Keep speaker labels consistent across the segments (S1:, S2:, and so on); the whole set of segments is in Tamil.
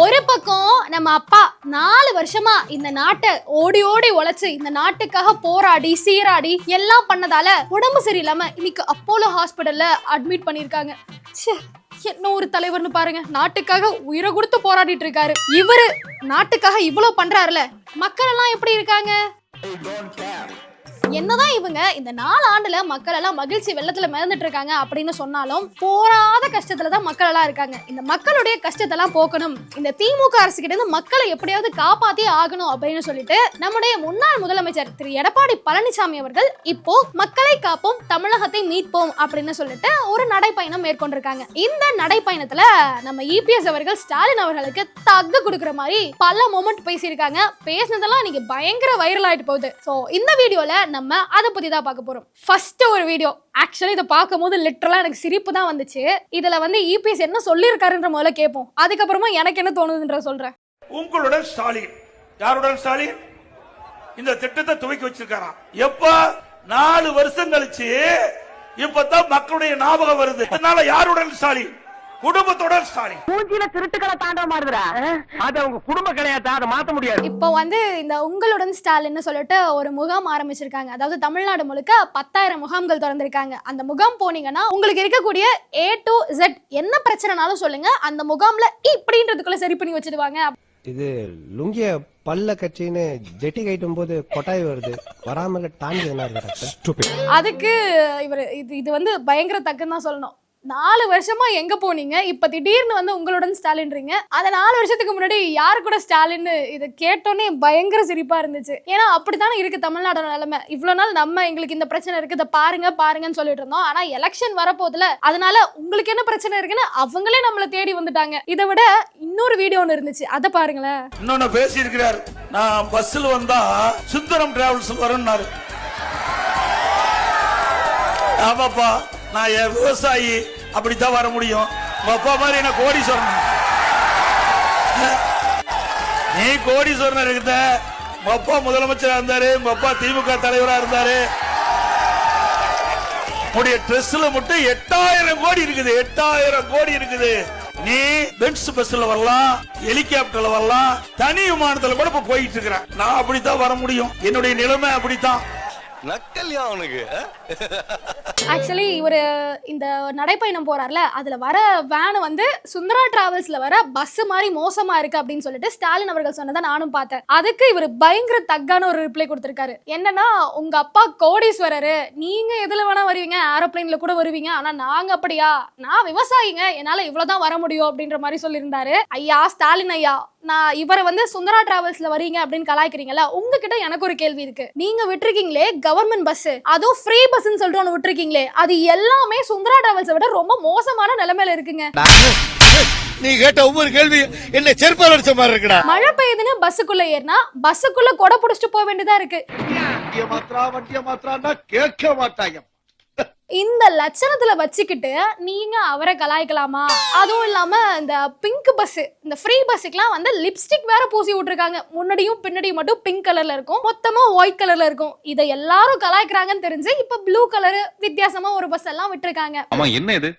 S1: ஒரு பக்கம் நம்ம அப்பா நாலு வருஷமா இந்த நாட்டை ஓடி ஓடி உழைச்சு இந்த நாட்டுக்காக போராடி சீராடி எல்லாம் பண்ணதால உடம்பு சரியில்லாம இன்னைக்கு அப்போலோ ஹாஸ்பிட்டல்ல அட்மிட் பண்ணிருக்காங்க ச்சே என்ன ஒரு தலைவர்னு பாருங்க. நாட்டுக்காக உயிரை கொடுத்து போராடிட்டு இருக்காரு. இவரு நாட்டுக்காக இவ்வளவு பண்றாருல. மக்கள் எல்லாம் எப்படி இருக்காங்க? என்னதான் இவங்க இந்த நாலு ஆண்டுல மக்கள் எல்லாம் மகிழ்ச்சி வெள்ளத்துல மிதந்துட்டு இருக்காங்க அப்படின்னு சொன்னாலும் போராத கஷ்டத்துல தான் மக்கள் எல்லாம் இருக்காங்க. இந்த மக்களுடைய கஷ்டத்தை எல்லாம் போக்கணும். இந்த திமுக அரசு கிட்ட இருந்து மக்களை எப்படியாவது காப்பாத்தி ஆகணும் அப்படின்னு சொல்லிட்டு நம்முடைய முன்னாள் முதலமைச்சர் திரு. எடப்பாடி பழனிசாமி அவர்கள் இப்போ மக்களை காப்போம் தமிழகத்தை மீட்போம் அப்படின்னு சொல்லிட்டு ஒரு நடைப்பயணம் மேற்கொண்டிருக்காங்க. இந்த நடைப்பயணத்துல நம்ம இபிஎஸ் அவர்கள் ஸ்டாலின் அவர்களுக்கு தக்கு கொடுக்குற மாதிரி பல மொமெண்ட் பேசியிருக்காங்க. பேசினதெல்லாம் இன்னைக்கு பயங்கர வைரல் ஆயிட்டு போகுது. ஸோ இந்த வீடியோல நம்ம அதை பத்தி தான் பார்க்க போறோம். ஃபர்ஸ்ட் ஒரு வீடியோ ஆக்சுவலி இதை பார்க்கும்போது லிட்டரலா எனக்கு சிரிப்பு தான் வந்துச்சு. இதுல வந்து இபிஎஸ் என்ன சொல்லியிருக்காருன்ற முதல்ல கேட்போம் அதுக்கப்புறமா எனக்கு என்ன தோணுதுன்ற சொல்றேன்.
S2: உங்களுடன் ஸ்டாலின். யாருடன் ஸ்டாலின்? இந்த திட்டத்தை துவக்கி வச்சிருக்காராம் எப்ப? நாலு வருஷம் கழிச்சு இப்பதான் மக்களுடைய ஞாபகம் வருது. அதனால யாருடன் ஸ்டாலின்? குடும்பத்துடன் ஸ்டாலின்.
S3: மூஞ்சில திருட்டுக்களை தாண்டவம் மாறுதுடா. அது அவங்க குடும்ப கிடையாது அதை மாத்த முடியாது.
S1: இப்போ வந்து இந்த உங்களுடன் ஸ்டாலின்னு சொல்லிட்டு ஒரு முகாம் ஆரம்பிச்சிருக்காங்க. அதாவது தமிழ்நாடு முழுக்க பத்தாயிரம் முகாம்கள் திறந்திருக்காங்க. அந்த முகாம் போனீங்கன்னா உங்களுக்கு இருக்கக்கூடிய ஏ டு Z என்ன பிரச்சனைனாலும் சொல்லுங்க. அந்த முகாம்ல இப்படின்றதுக்குள்ள சரி பண்ணி வச்சிடுவாங்க.
S4: இது லுங்கிய பல்ல கட்சின்னு ஜெட்டி கட்டும் போது கொட்டாய் வருது. வராமல தாண்டி என்ன இருக்கு
S1: அதுக்கு இவர் இது இது வந்து பயங்கர தக்குன்னு தான் சொல்லணும். நாலு வருஷமா எங்க போனீங்க? இப்ப திடீர்னு வந்து உங்களுடன் ஸ்டாலின்றீங்க. அந்த நாலு வருஷத்துக்கு முன்னாடி யாரு கூட ஸ்டாலின் இதை கேட்டோன்னே பயங்கர சிரிப்பா இருந்துச்சு. ஏன்னா அப்படித்தானே இருக்கு தமிழ்நாடோட நிலைமை. இவ்வளவு நாள் நம்ம எங்களுக்கு இந்த பிரச்சனை இருக்கு இதை பாருங்க பாருங்கன்னு சொல்லிட்டு இருந்தோம். ஆனா எலெக்ஷன் வரப்போதுல அதனால உங்களுக்கு என்ன பிரச்சனை இருக்குன்னு அவங்களே நம்மள தேடி வந்துட்டாங்க. இதை விட இன்னொரு வீடியோ ஒன்று இருந்துச்சு. அதை பாருங்களேன்.
S2: இன்னொன்னு பேசி இருக்கிறார் நான் பஸ்ல வந்தா சுந்தரம் டிராவல்ஸ் வரும்னாரு. ஆமாப்பா. நான் என் விவசாயி அப்படித்தான் வர முடியும். உங்க அப்பா மாதிரி என்ன கோடீஸ்வரன்? நீ கோடீஸ்வரன் இருந்த உங்க அப்பா முதலமைச்சரா இருந்தாரு உங்க அப்பா திமுக தலைவரா இருந்தாரு. உடைய ட்ரெஸ்ல மட்டும் எட்டாயிரம் கோடி இருக்குது எட்டாயிரம் கோடி இருக்குது. நீ பென்ஸ் பஸ்ல வரலாம் ஹெலிகாப்டர்ல வரலாம் தனி விமானத்துல கூட இப்ப போயிட்டு இருக்கிறேன் நான் அப்படித்தான் வர முடியும். என்னுடைய நிலைமை அப்படித்தான்.
S5: நக்கல்யா அவனுக்கு.
S1: ஆக்சுவலி இவர் இந்த நடைப்பயணம் போறார்ல அதுல வர வேன் வந்து சுந்தரா டிராவல்ஸ்ல வர பஸ் மாதிரி மோசமா இருக்கு அப்படின்னு சொல்லிட்டு ஸ்டாலின் அவர்கள் சொன்னதை நானும் பார்த்தேன். அதுக்கு இவர் பயங்கர தக்கான ஒரு ரிப்ளை கொடுத்திருக்காரு. என்னன்னா உங்க அப்பா கோடீஸ்வரரு. நீங்க எதுல வேணா வருவீங்க. ஏரோப்ளைன்ல கூட வருவீங்க. ஆனா நாங்க அப்படியா? நான் விவசாயிங்க. என்னால இவ்வளவுதான் வர முடியும். அப்படின்ற மாதிரி சொல்லியிருந்தாரு. ஐயா ஸ்டாலின் ஐயா நான் இவரை வந்து சுந்தரா டிராவல்ஸ்ல வரீங்க அப்படின்னு கலாய்க்கிறீங்கல்ல உங்ககிட்ட எனக்கு ஒரு கேள்வி இருக்கு. நீங்க விட்டுருக்கீங்களே கவர்மெண்ட் பஸ் அதுவும் ஃப்ரீ பஸ்ன்னு சொல்லிட்டு ஒன்று விட்டுருக்கீங்களே அது எல்லாமே சுந்தரா டிராவல்ஸை விட ரொம்ப மோசமான நிலைமையில இருக்குங்க.
S5: நீ கேட்ட ஒவ்வொரு கேள்வி என்ன செருப்பால் அடிச்ச மாதிரி இருக்குடா.
S1: மழை பெய்யுதுன்னு பஸ்ஸுக்குள்ள ஏறினா பஸ்ஸுக்குள்ள கொடை புடிச்சிட்டு போக வேண்டியதா இருக்கு.
S5: மாத்திரா வண்டிய மாத்திரான்னா கேட்க மாட்டாங்க
S1: இந்த லட்சணத்துல வச்சுக்கிட்டு நீங்க அவரை கலாய்க்கலாமா? அதுவும் இல்லாம இந்த பிங்க் பஸ் இந்த ஃப்ரீ பஸ்ஸுக்குலாம் வந்து லிப்ஸ்டிக் வேற பூசி விட்டுருக்காங்க. முன்னாடியும் பின்னாடியும் மட்டும் பிங்க் கலர்ல இருக்கும். மொத்தமா ஒயிட் கலர்ல இருக்கும். இதை எல்லாரும் கலாய்க்கிறாங்கன்னு தெரிஞ்சு இப்ப ப்ளூ கலர் வித்தியாசமா ஒரு பஸ் எல்லாம் விட்டுருக்காங்க.
S6: ஆமா என்ன இது?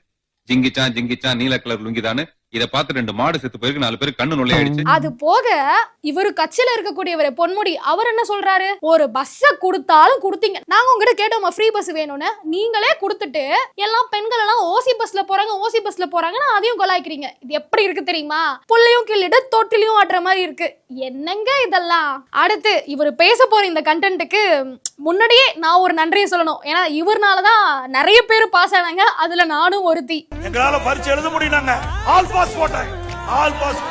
S6: ஜிங்கிச்சா ஜிங்கிச்சா நீல கலர் லுங்கிதானு இத பார்த்து ரெண்டு மாடு செத்து போயிருக்கு நாலு பேர் கண்ணு நொல்லை ஆயிடுச்சு
S1: அது போக இவரு கட்சியில இருக்கக்கூடியவர் பொன்முடி அவர் என்ன சொல்றாரு? ஒரு பஸ்ஸ கொடுத்தாலும் கொடுத்தீங்க. நாங்க உங்ககிட்ட கேட்டோமா ஃப்ரீ பஸ் வேணும்னு? நீங்களே கொடுத்துட்டு எல்லாம் பெண்கள் எல்லாம் ஓசி பஸ்ல போறாங்க ஓசி பஸ்ல போறாங்கன்னா அதையும் கொலாய்க்கிறீங்க. இது எப்படி இருக்கு தெரியுமா? புள்ளையும் கிள்ளிட்டு தொட்டிலையும் ஆட்டுற மாதிரி இருக்கு. என்னங்க இதெல்லாம்? அடுத்து இவர் பேச போற இந்த கண்டென்ட்டுக்கு முன்னாடியே நான் ஒரு நன்றியை சொல்லணும். ஏன்னா இவர்னாலதான் நிறைய பேர் பாஸ் ஆனாங்க. அதுல நானும் ஒருத்தி.
S2: எங்களால பரிச்சு எழுத முடியலங்க. ஆல் பாஸ் போட்டாங்க ஆல் பாஸ்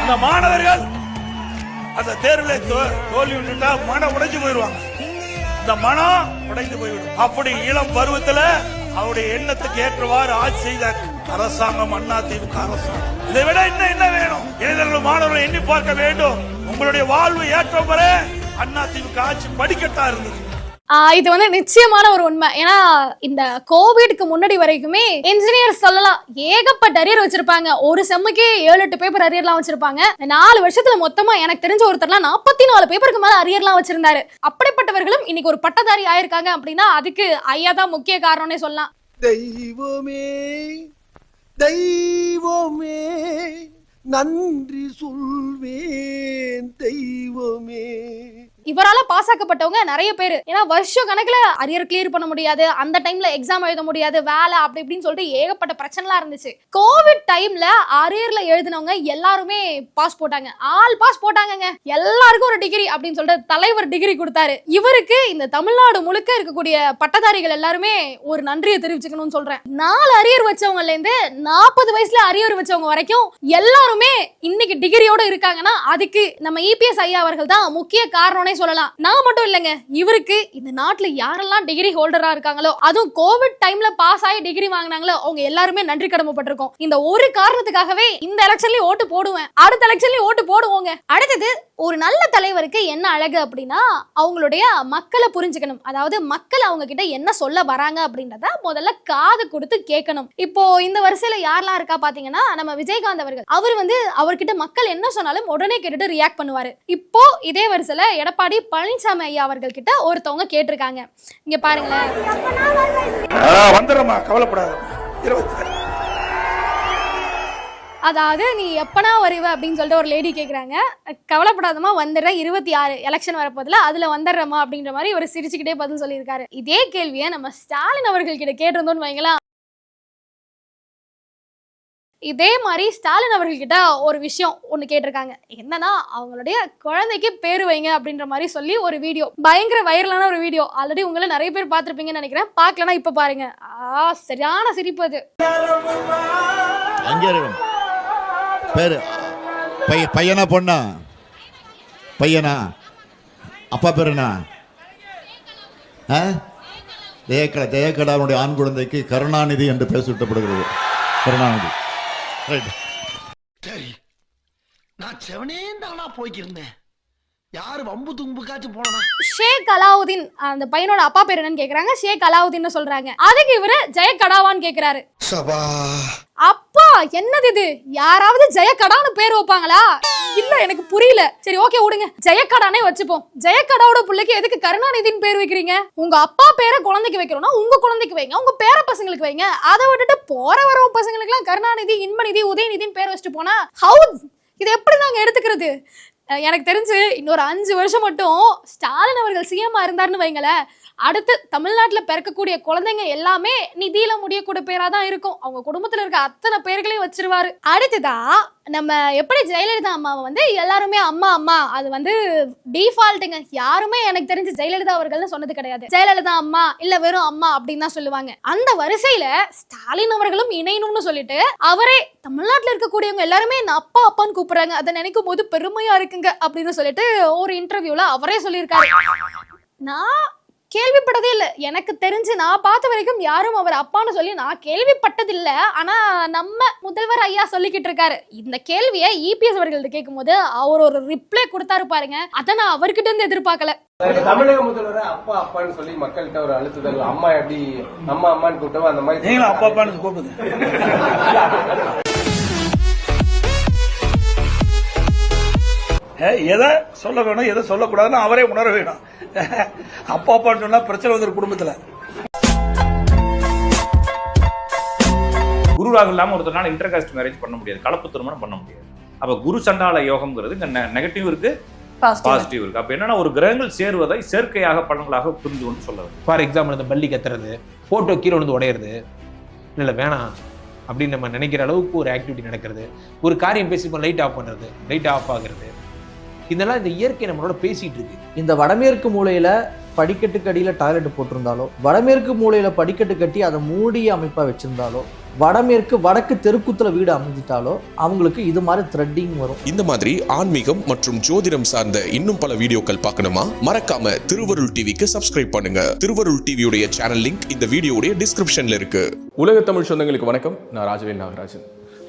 S2: அந்த மாணவர்கள் அந்த தேர்வில் தோ- தோல்வி விட்டுட்டா மனம் உடைஞ்சு போயிடுவாங்க. இந்த மனம் உடைந்து போய்விடும். அப்படி இளம் பருவத்துல அவருடைய எண்ணத்துக்கு ஏற்றவாறு ஆட்சி செய்த அரசாங்கம் அண்ணா திமுக அரசாங்கம். இதை விட இன்னும் என்ன வேணும்? இளைஞர்கள் மாணவர்கள் எண்ணி பார்க்க வேண்டும். உங்களுடைய வாழ்வு ஏற்றம் வர அண்ணா திமுக ஆட்சி படிக்கட்டா இருந்தது.
S1: இது வந்து நிச்சயமான ஒரு உண்மை. ஏன்னா இந்த கோவிட்க்கு முன்னாடி வரைக்குமே இன்ஜினியர் சொல்லலாம் ஏகப்பட்ட அரியர் வச்சிருப்பாங்க. ஒரு செம்முக்கே ஏழு எட்டு பேப்பர் அரியர்லாம் வச்சிருப்பாங்க. இந்த நாலு வருஷத்துல மொத்தமா எனக்கு தெரிஞ்ச ஒருத்தர்லாம் நாற்பத்தி நாலு பேப்பருக்கு மேல அரியர்லாம் வச்சிருந்தாரு. அப்படிப்பட்டவர்களும் இன்னைக்கு ஒரு பட்டதாரி ஆயிருக்காங்க அப்படின்னா அதுக்கு ஐயா தான் முக்கிய காரணம்னே சொல்லலாம்.
S5: தெய்வமே தெய்வமே நன்றி சொல்வேன் தெய்வமே.
S1: இவரால பாஸ் ஆக்கப்பட்டவங்க நிறைய பேர். ஏன்னா வருஷ கணக்குல அரியர் கிளியர் பண்ண முடியாது. அந்த டைம்ல எக்ஸாம் எழுத முடியாது. வேலை அப்படி இப்படின்னு சொல்லிட்டு ஏகப்பட்ட பிரச்சனைலாம் இருந்துச்சு. கோவிட் டைம்ல அரியர்ல எழுதினவங்க எல்லாருமே பாஸ் போட்டாங்க. ஆல் பாஸ் போட்டாங்கங்க. எல்லாருக்கும் ஒரு டிகிரி அப்படின்னு சொல்லிட்டு தலைவர் டிகிரி கொடுத்தாரு. இவருக்கு இந்த தமிழ்நாடு முழுக்க இருக்கக்கூடிய பட்டதாரிகள் எல்லாருமே ஒரு நன்றியை தெரிவிச்சுக்கணும்னு சொல்றேன். நாலு அரியர் வச்சவங்கல இருந்து நாற்பது வயசுல அரியர் வச்சவங்க வரைக்கும் எல்லாருமே இன்னைக்கு டிகிரியோட இருக்காங்கன்னா அதுக்கு நம்ம இபிஎஸ் ஐயா அவர்கள் தான் முக்கிய காரணம்னே சொல்லலாம். நான் மட்டும் இல்லைங்க. இவருக்கு இந்த நாட்டுல யாரெல்லாம் டிகிரி ஹோல்டரா இருக்காங்களோ அதுவும் கோவிட் டைம்ல பாஸ் ஆகி டிகிரி வாங்கினாங்களோ அவங்க எல்லாருமே நன்றி கடமைப்பட்டிருக்கோம். இந்த ஒரு காரணத்துக்காகவே இந்த எலெக்ஷன்லயும் ஓட்டு போடுவேன். அடுத்த எலெக்ஷன்லயும் ஓட்டு போடுவோங்க. அடுத்தது ஒரு நல்ல தலைவருக்கு என்ன அழகு அப்படின்னா அவங்களுடைய மக்களை புரிஞ்சுக்கணும். அதாவது மக்கள் அவங்க கிட்ட என்ன சொல்ல வராங்க அப்படின்றத முதல்ல காது கொடுத்து கேட்கணும். இப்போ இந்த வரிசையில யாரெல்லாம் இருக்கா பாத்தீங்கன்னா நம்ம விஜயகாந்த் அவர்கள். அவர் வந்து அவர்கிட்ட மக்கள் என்ன சொன்னாலும் உடனே கேட்டுட்டு ரியாக்ட் பண்ணுவாரு. இப்போ இதே வரிசையில எடப்பாடி பழனிசாமி ஐயா அவர்கள் கிட்ட ஒருத்தவங்க கேட்டிருக்காங்க. இங்க பாருங்களேன்.
S2: வந்துடுறமா கவலைப்படாத.
S1: அதாவது நீ எப்பனா வருவ அப்படின்னு சொல்லிட்டு ஒரு லேடி கேக்குறாங்க. கவலைப்படாதமா வந்துடுற. இருபத்தி ஆறு எலெக்ஷன் வரப்போதுல அதுல வந்துடுறமா அப்படின்ற மாதிரி ஒரு சிரிச்சுக்கிட்டே பதில் சொல்லியிருக்காரு. இதே கேள்வியை நம்ம ஸ்டாலின் அவர்கள் கிட்ட கேட்டிருந்தோம்னு வைங்களேன். இதே மாதிரி ஸ்டாலின் அவர்கள்கிட்ட ஒரு விஷயம் ஒன்று கேட்டிருக்காங்க. என்னன்னா அவங்களுடைய குழந்தைக்கு பேர் வைங்க அப்படின்ற மாதிரி சொல்லி ஒரு வீடியோ. பயங்கர வைரலான ஒரு வீடியோ. ஆல்ரெடி உங்களை நிறைய பேர் பார்த்துருப்பீங்கன்னு நினைக்கிறேன். பார்க்கலனா இப்போ பாருங்க. ஆ சரியான சிரிப்பு அது.
S7: அங்கே பேரு. பைய பையனா பொண்ணா? பையனா? அப்பா பேருனா? என்ன ஆ? ஜெயக்கடா ஆண் குழந்தைக்கு கருணாநிதி என்று பெயர் சுட்டப்படுகிறது. கருணாநிதி.
S5: சரி நான் செவனே தானா போய்க்கிருந்தேன். யாரு வம்பு தும்புக்காச்சும் போனா
S1: ஷேக் அலாவுதீன் அந்த பையனோட அப்பா பேர் என்னன்னு கேக்குறாங்க. ஷேக் அலாவுதீன் சொல்றாங்க. அதுக்கு இவரு ஜெயக்கடாவான்னு கேக்குறாரு.
S5: சபா.
S1: அப்பா என்னது இது? யாராவது ஜெயக்கடான்னு பேர் வைப்பாங்களா? இல்ல எனக்கு புரியல. சரி ஓகே விடுங்க. ஜெயக்கடானே வச்சுப்போம். ஜெயக்கடாவோட பிள்ளைக்கு எதுக்கு கருணாநிதின்னு பேர் வைக்கிறீங்க? உங்க அப்பா பேரை குழந்தைக்கு வைக்கிறோம்னா உங்க குழந்தைக்கு வைங்க. உங்க பேர பசங்களுக்கு வைங்க. அதை விட்டுட்டு போற வர பசங்களுக்கு எல்லாம் கருணாநிதி இன்பநிதி உதயநிதின்னு பேர் வச்சுட்டு போனா ஹவு இது எப்படி நாங்க எடுத்துக்கிறது? எனக்கு தெரிஞ்சு இன்னொரு அஞ்சு வருஷம் மட்டும் ஸ்டாலின் அவர்கள் சிஎம்மா இருந்தாருன்னு வைங்களேன். அடுத்து தமிழ்நாட்டில் பிறக்கக்கூடிய குழந்தைங்க எல்லாமே நிதியில முடியக்கூடிய பேரா தான் இருக்கும். அவங்க குடும்பத்துல இருக்க அத்தனை பேர்களையும் வச்சிருவாரு. அடுத்ததா நம்ம எப்படி ஜெயலலிதா அம்மாவை வந்து எல்லாருமே அம்மா அம்மா அது வந்து டிஃபால்ட்டுங்க யாருமே எனக்கு தெரிஞ்சு ஜெயலலிதா அவர்கள்னு சொன்னது கிடையாது. ஜெயலலிதா அம்மா இல்ல வெறும் அம்மா அப்படின்னு தான் சொல்லுவாங்க. அந்த வரிசையில ஸ்டாலின் அவர்களும் இணையணும்னு சொல்லிட்டு அவரே தமிழ்நாட்டில் இருக்கக்கூடியவங்க எல்லாருமே என்ன அப்பா அப்பான்னு கூப்பிடுறாங்க. அதை நினைக்கும் போது பெருமையா இருக்குங்க அப்படின்னு சொல்லிட்டு ஒரு இன்டர்வியூல அவரே சொல்லியிருக்காரு. நான் கேள்விப்பட்டதே இல்லை. எனக்கு தெரிஞ்சு நான் பார்த்த வரைக்கும் யாரும் அவர் அப்பான்னு சொல்லி நான் கேள்விப்பட்டதில்ல. ஆனா நம்ம முதல்வர் ஐயா சொல்லிக்கிட்டு இருக்காரு. இந்த கேள்வியை இபிஎஸ் அவர்கள்ட்ட கேட்கும்போது அவர் ஒரு ரிப்ளை கொடுத்தாரு பாருங்க. அதை நான் அவர்கிட்ட இருந்து எதிர்பார்க்கல.
S8: தமிழக முதல்வர் அப்பா அப்பான்னு சொல்லி மக்கள்கிட்ட ஒரு அழுத்துதல் அம்மா எப்படி அம்மா அம்மான்னு கூப்பிட்டோம் அந்த மாதிரி
S2: நீங்களும் அப்பா அப்பான்னு கூப்பிடுங்க. எதை சொல்ல வேணும் எதை சொல்லக்கூடாதுன்னு அவரே உணர வேணும். அப்பா அப்பான்னு சொன்னா பிரச்சனை வந்துரு குடும்பத்துல.
S9: குரு ராகு இல்லாம ஒருத்தனால இன்டர் காஸ்ட் மேரேஜ் பண்ண முடியாது. கலப்பு திருமணம் பண்ண முடியாது. அப்ப குரு சண்டால யோகம்ங்கிறது இங்க நெகட்டிவ் இருக்கு பாசிட்டிவ் இருக்கு. அப்ப என்னன்னா ஒரு கிரகங்கள் சேருவதை சேர்க்கையாக பலன்களாக புரிந்து கொண்டு சொல்ல
S10: ஃபார் எக்ஸாம்பிள் இந்த பள்ளி கத்துறது ஃபோட்டோ கீழே வந்து உடையிறது. இல்லை வேணாம் அப்படின்னு நம்ம நினைக்கிற அளவுக்கு ஒரு ஆக்டிவிட்டி நடக்கிறது. ஒரு காரியம் பேசி லைட் ஆஃப் பண்ணுறது லைட் ஆஃப் ஆகுறது. இதெல்லாம் இந்த இயற்கை நம்மளோட பேசிட்டு இருக்கு.
S11: இந்த வடமேற்கு மூலையில படிக்கட்டுக்கு அடியில டாய்லெட் போட்டிருந்தாலோ வடமேற்கு மூலையில படிக்கட்டு கட்டி அதை மூடிய அமைப்பா வச்சிருந்தாலோ வடமேற்கு வடக்கு தெருக்குத்துல வீடு அமைஞ்சிட்டாலோ அவங்களுக்கு இது மாதிரி த்ரெட்டிங் வரும்.
S12: இந்த மாதிரி ஆன்மீகம் மற்றும் ஜோதிடம் சார்ந்த இன்னும் பல வீடியோக்கள் பார்க்கணுமா? மறக்காம திருவருள் டிவிக்கு சப்ஸ்கிரைப் பண்ணுங்க. திருவருள் டிவியுடைய சேனல் லிங்க் இந்த வீடியோடைய டிஸ்கிரிப்ஷன்ல இருக்கு.
S8: உலக தமிழ் சொந்தங்களுக்கு வணக்கம். நான் ராஜவேல் நாகராஜன்.